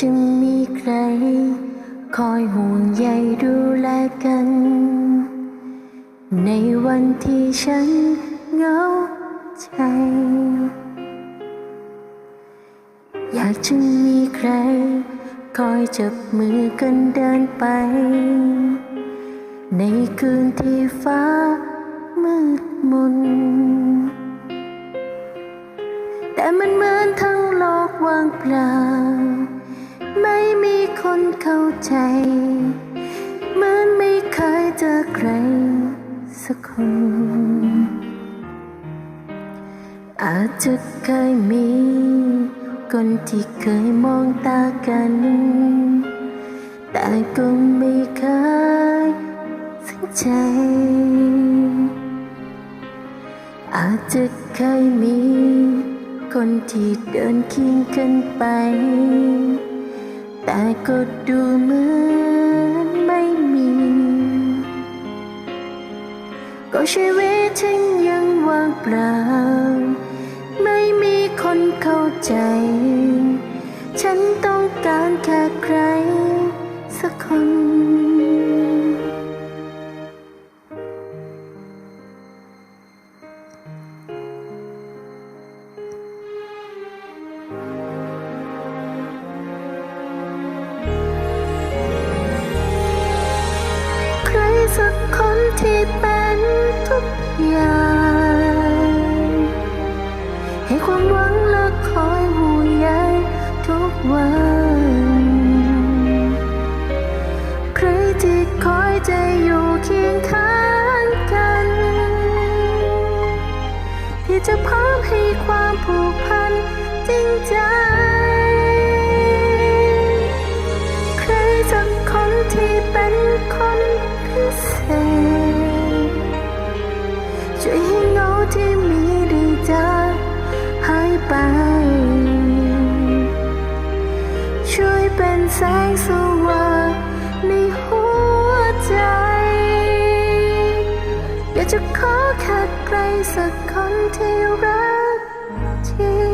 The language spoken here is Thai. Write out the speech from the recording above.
จะมีใคร คอยห่วงใยดูแลกัน ในวันที่ฉันเหงาใจ อยากจะมีใคร คอยจับมือกันเดินไป ในคืนที่ฟ้ามืดมน แต่มันเหมือนทั้งโลกว่างเปล่าาใจ เหมือนไม่เคยเจอใครสักคน อาจจะเคยมี คนที่เคยมองตากัน แต่ก็ไม่เคยสนใจ อาจจะเคยมี คนที่เดินเคียงกันไป แต่ก็ดูเหมือนไม่มี ก็ชีวิตฉันยังว่างเปล่า ไม่มีคนเข้าใจ ฉันต้องการแค่ใครสักคน สักคนที่เป็นทุกอย่าง ให้ความหวังและคอยห่วงใยทุกวัน ใครที่คอยจะอยู่เคียงข้างกัน ที่จะพร้อมให้ความผูกพันจริงใจใครสักคนที่เป็นคน ช่วยให้เงาที่มีได้จางหายไป ช่วยเป็นแสงสว่างในหัวใจ อยากจะขอแค่ใครสักคนที่รักที่